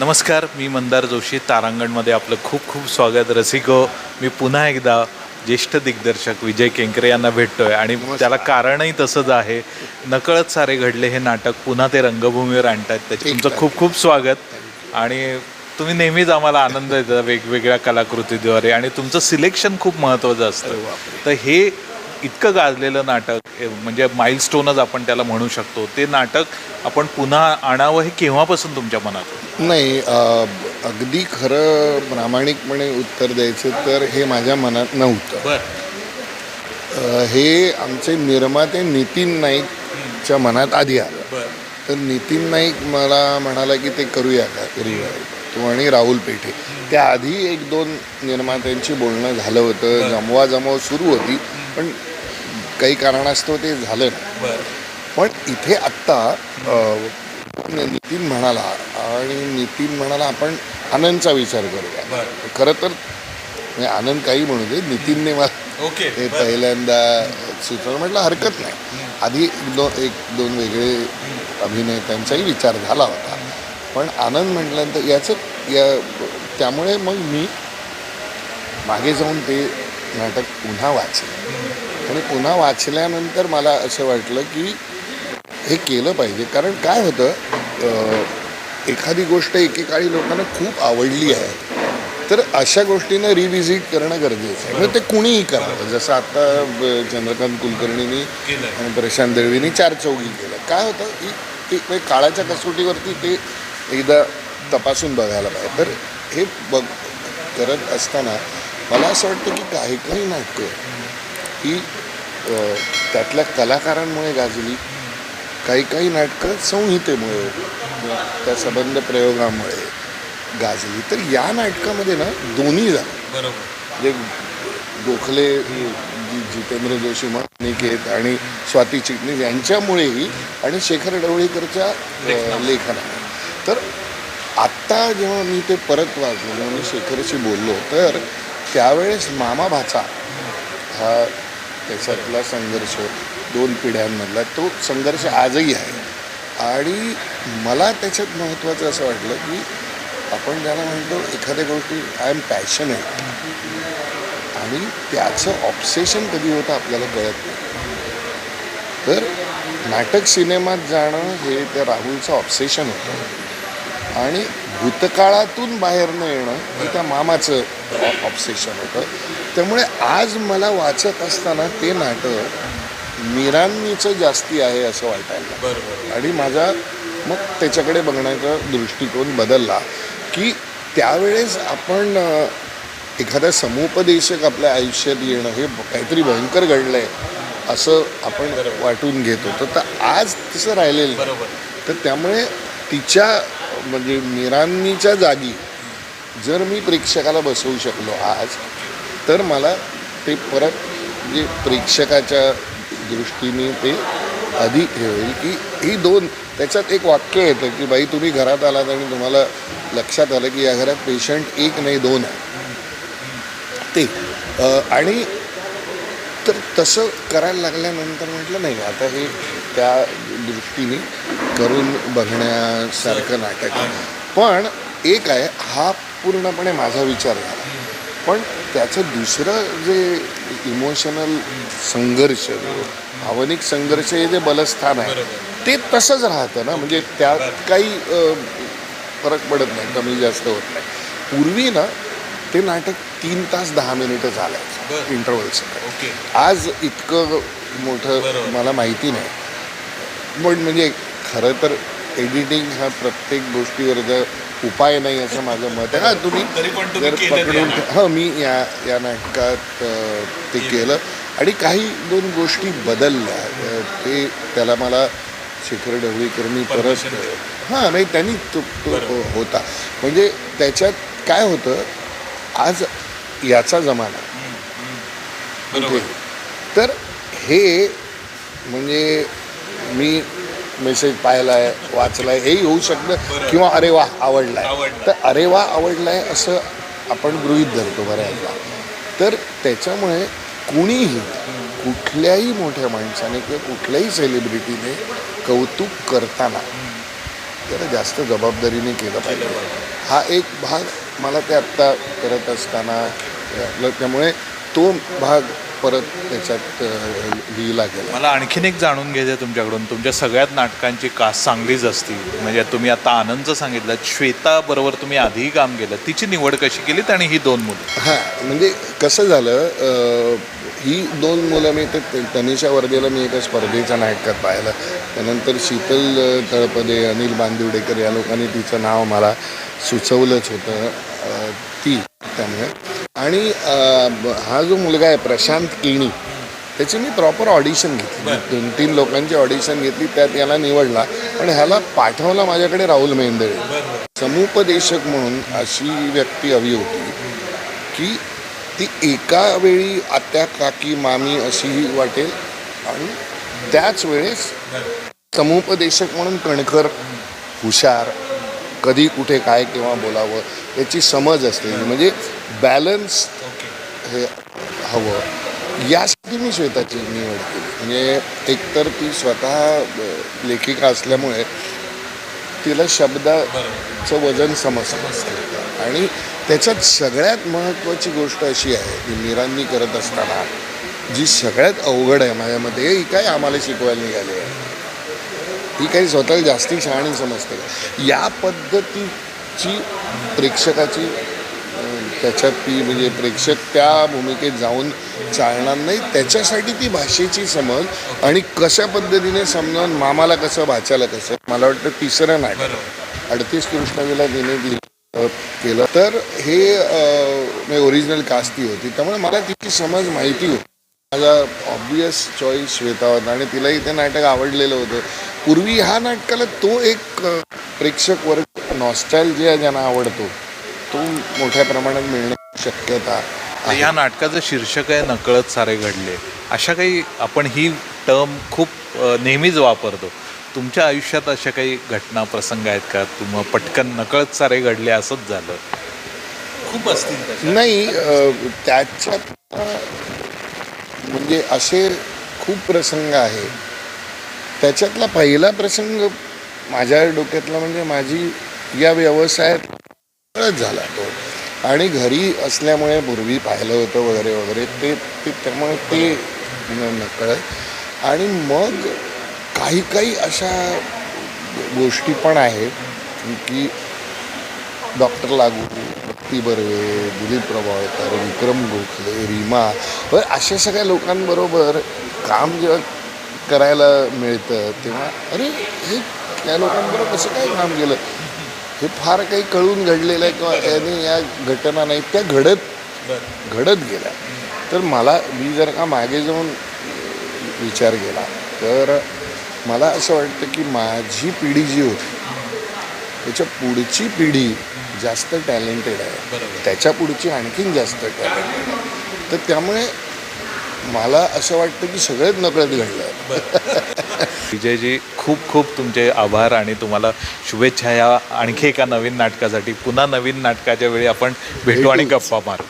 नमस्कार मी मंदार जोशी तारांगणमध्ये आपलं खूप खूप स्वागत. रसिको मी पुन्हा एकदा ज्येष्ठ दिग्दर्शक विजय केंकरे यांना भेटतोय आणि त्याला कारणही तसंच आहे. नकळत सारे घडले हे नाटक पुन्हा ते रंगभूमीवर आणतात त्याचे तुमचं खूप खूप स्वागत. आणि तुम्ही नेहमीच आम्हाला आनंद देता वेगवेगळ्या कलाकृतीद्वारे आणि तुमचं सिलेक्शन खूप महत्त्वाचं असतं. तर हे इतकं गाजलेलं नाटक म्हणजे माइलस्टोनच आपण त्याला म्हणू शकतो. ते नाटक आपण पुन्हा आणावं हे केव्हापासून तुमच्या मनात? नाही अगदी खरं प्रामाणिकपणे उत्तर द्यायचं तर हे माझ्या मनात नव्हतं. हे आमचे निर्माते नितीन नाईकच्या मनात आधी आलं. तर नितीन नाईक मला म्हणाला की ते करूया का? करूया. तो आणि राहुल पेठे. त्याआधी एक दोन निर्मात्यांची बोलणं झालं होतं जमवा जमव सुरू होती पण काही कारणास्तव ते झालं नाही. पण इथे आत्ता नितीन म्हणाला आणि नितीन म्हणाला आपण आनंदचा विचार करूया. खरं तर म्हणजे आनंद काही म्हणू दे नितीनने मला ओके हे पहिल्यांदा सुचवलं म्हटलं हरकत नाही. आधी एक दोन एक दोन वेगळे अभिनेत्यांचाही विचार झाला होता. पण आनंद म्हटल्यानंतर याचं या त्यामुळे मग मी मागे जाऊन ते नाटक पुन्हा वाचलं. आणि पुन्हा वाचल्यानंतर मला असं वाटलं की हे केलं पाहिजे. कारण काय होतं एखादी गोष्ट एकेकाळी लोकांना खूप आवडली आहे तर अशा गोष्टींना रिव्हिजिट करणं गरजेचं आहे. म्हणजे ते कुणीही करावं. जसं आता चंद्रकांत कुलकर्णींनी आणि प्रशांत दळवींनी चार चौघी केलं काय होतं की ते ते काळाच्या कसोटीवरती ते एकदा तपासून बघायला पाहिजे. तर हे बघ करत असताना मला असं वाटतं की काही काही नाटकं ही त्यातल्या कलाकारांमुळे गाजली. काही काही नाटकं संहितेमुळे त्या संबंध प्रयोगामुळे गाजली. तर या नाटकामध्ये ना दोन्ही झालं. बरोबर. म्हणजे गोखले जी- जितेंद्र जोशी निकेत आणि स्वाती चिटणीस यांच्यामुळेही आणि शेखर ढवळीकरच्या अ, लेखनाने तर आत्ता जेव्हा मी ते परत वाचलो जेव्हा मी शेखरशी बोललो तर त्यावेळेस मामा भाचा हा त्याच्यातला संघर्ष दोन पिढ्यांमधला तो संघर्ष आजही आहे. आणि मला त्याच्यात महत्त्वाचं असं वाटलं की आपण ज्याला म्हणतो एखाद्या गोष्टी आय एम पॅशनेट आणि त्याचं ऑब्सेशन कधी होतं आपल्याला कळत नाही. तर नाटक सिनेमात जाणं हे त्या राहुलचं ऑब्सेशन होतं. आणि भूतकाळातून बाहेर न येणं हे त्या मामाचं ऑब्सेशन होतं. त्यामुळे आज मला वाचत असताना ते नाटक मीरांनीचं जास्ती आहे असं वाटायला. आणि माझा मग त्याच्याकडे बघण्याचा दृष्टिकोन बदलला की त्यावेळेस आपण एखादा समुपदेशक आपल्या आयुष्यात येणं हे काहीतरी भयंकर घडलं आहे असं आपण वाटून घेत होतो. तर आज तसं राहिलेलं तर त्यामुळे तिच्या म्हणजे मिरांनीच्या जागी जर मी प्रेक्षकाला बसवू शकलो आज तर मला ते परत म्हणजे प्रेक्षकाच्या दृष्टीने ते अधिक हे होईल की ही दोन त्याच्यात एक वाक्य येतं की बाई तुम्ही घरात आलात आणि तुम्हाला लक्षात आलं की या घरात पेशंट एक नाही दोन आहे. ते आणि तर तसं करायला लागल्यानंतर म्हटलं नाही आता हे त्या दृष्टीने करून बघण्यासारखं नाटक आहे. पण एक आहे हा पूर्णपणे माझा विचार झाला पण त्याचं दुसरं जे इमोशनल संघर्ष भावनिक संघर्ष हे जे बलस्थान आहे ते तसंच राहतं ना. म्हणजे त्यात काही फरक पडत नाही कमी जास्त होत नाही. पूर्वी ना ते नाटक तीन तास दहा मिनिटं इंटरवलचं ओके. आज इतकं मोठं. मला माहिती नाही. पण म्हणजे खरं तर एडिटिंग हा प्रत्येक गोष्टीवरचा उपाय नाही असं माझं मत आहे. हा तुम्ही जर पकडून. हां मी या या नाटकात ते केलं. आणि काही दोन गोष्टी बदलल्या. ते त्याला मला शेखर ढवळीकरनी परत हां नाही त्यांनी तो. होता. म्हणजे त्याच्यात काय होतं आज याचा जमाना. तर हे म्हणजे मी मेसेज पाहिलाय वाचलाय हेही होऊ शकतं किंवा अरे वा आवडलाय. आवडलं. तर अरे वा आवडलाय असं आपण गृहीत धरतो बऱ्याचदा. तर त्याच्यामुळे कुणीही कुठल्याही मोठ्या माणसाने किंवा कुठल्याही सेलिब्रिटीने कौतुक करताना जरा जास्त जबाबदारीने केलं पाहिजे. हा एक भाग मला ते आत्ता करत असताना त्यामुळे तो भाग परत त्याच्यात लिहिला गेला. मला आणखीन एक जाणून घ्यायचं आहे तुमच्याकडून. तुमच्या सगळ्यात नाटकांची कास्ट चांगलीच असती. म्हणजे तुम्ही आता आनंदचं सांगितलं श्वेता बरोबर तुम्ही आधीही काम केलं. तिची निवड कशी केलीत आणि ही दोन मुलं? हां म्हणजे कसं झालं ही दोन मुलं मी तर तनिषा वर्देला मी एका स्पर्धेच्या नाटकात पाहिलं. त्यानंतर शीतल तळपदे अनिल बांदिवडेकर या लोकांनी तिचं नाव मला सुचवलंच होतं. ती त्यामुळे आणि हा जो मुलगा आहे प्रशांत केणी त्याची मी प्रॉपर ऑडिशन घेतली. दोन तीन लोकांची ऑडिशन घेतली त्यात याला निवडला. पण ह्याला पाठवला माझ्याकडे राहुल मेंदळे. समुपदेशक म्हणून अशी व्यक्ती हवी होती की ती एका वेळी आत्या काकी मामी अशीही वाटेल आणि त्याच वेळेस समुपदेशक म्हणून कणखर हुशार कधी कुठे काय केव्हा बोलावं याची समज असते. म्हणजे बॅलन्स हे हवं. यासाठी मी श्वेताची निवड केली. म्हणजे एकतर ती स्वतः लेखिका असल्यामुळे तिला शब्दाचं वजन समजतं. आणि त्याच्यात सगळ्यात महत्त्वाची गोष्ट अशी आहे की मीरांनी करत असताना जी सगळ्यात अवघड आहे माझ्या मते ही काय आम्हाला शिकवायला निघाली आहे. ही काही स्वतःला जास्ती शहाणी समजते या पद्धतीची प्रेक्षकाची त्याच्यात ती म्हणजे प्रेक्षक त्या भूमिकेत जाऊन चालणार नाही त्याच्यासाठी ती भाषेची समज आणि कशा पद्धतीने समजावून मामाला कसं भाच्याला कसं मला वाटतं तिसरं नाटक. अडतीस कृष्णावीला तिने अं, केलं. तर हे ओरिजिनल कास्ट ती होती. त्यामुळे मला तिची समज माहिती होती. माझा ऑब्वियस चॉईस श्वेता होता आणि तिलाही ते नाटक आवडलेलं होतं. पूर्वी ह्या नाटकाला तो एक प्रेक्षक वर्ग नॉस्टॅल्जिया ज्यांना आवडतो तो मोठ्या प्रमाणात मिळण्याची शक्यता तर. या नाटकाचं शीर्षक आहे नकळत सारे घडले. अशा काही आपण ही टर्म खूप अ, नेहमीच वापरतो. तुमच्या आयुष्यात अशा काही घटना प्रसंग आहेत का? तुम्हाला पटकन नकळत सारे घडले असंच झालं. खूप असतील नाही अ, त्याच्यात अ, म्हणजे असे खूप प्रसंग आहे. त्याच्यातला पहिला प्रसंग माझ्या डोक्यातला म्हणजे माझी या व्यवसायात कळत झाला तो आणि घरी असल्यामुळे पूर्वी पाहिलं होतं वगैरे वगैरे ते ते त्यामुळे ते नकळत. आणि मग काही काही अशा गोष्टी पण आहेत की डॉक्टर लागू भक्ती बर्वे दिलीप प्रभावकर विक्रम गोखले रीमा व अशा सगळ्या लोकांबरोबर काम जेव्हा करायला मिळतं तेव्हा अरे हे त्या लोकांबरोबर कसं काय काम केलं? हे फार काही कळून घडलेलं आहे किंवा याने या घटना नाही त्या घडत घडत गेल्या. तर मला मी जर का मागे जाऊन विचार केला तर मला असं वाटतं की माझी पिढी जी होती त्याच्या पुढची पिढी जास्त टॅलेंटेड आहे. त्याच्या पुढची आणखीन जास्त टॅलेंटेड आहे. तर त्यामुळे मला असं वाटतं की सगळेच नकळत घडलं विजयजी खूप खूप तुमचे आभार आणि तुम्हाला शुभेच्छा या आणखी एका नवीन नाटकासाठी. पुन्हा नवीन नाटकाच्या वेळी आपण भेटू आणि. गप्पा मारू.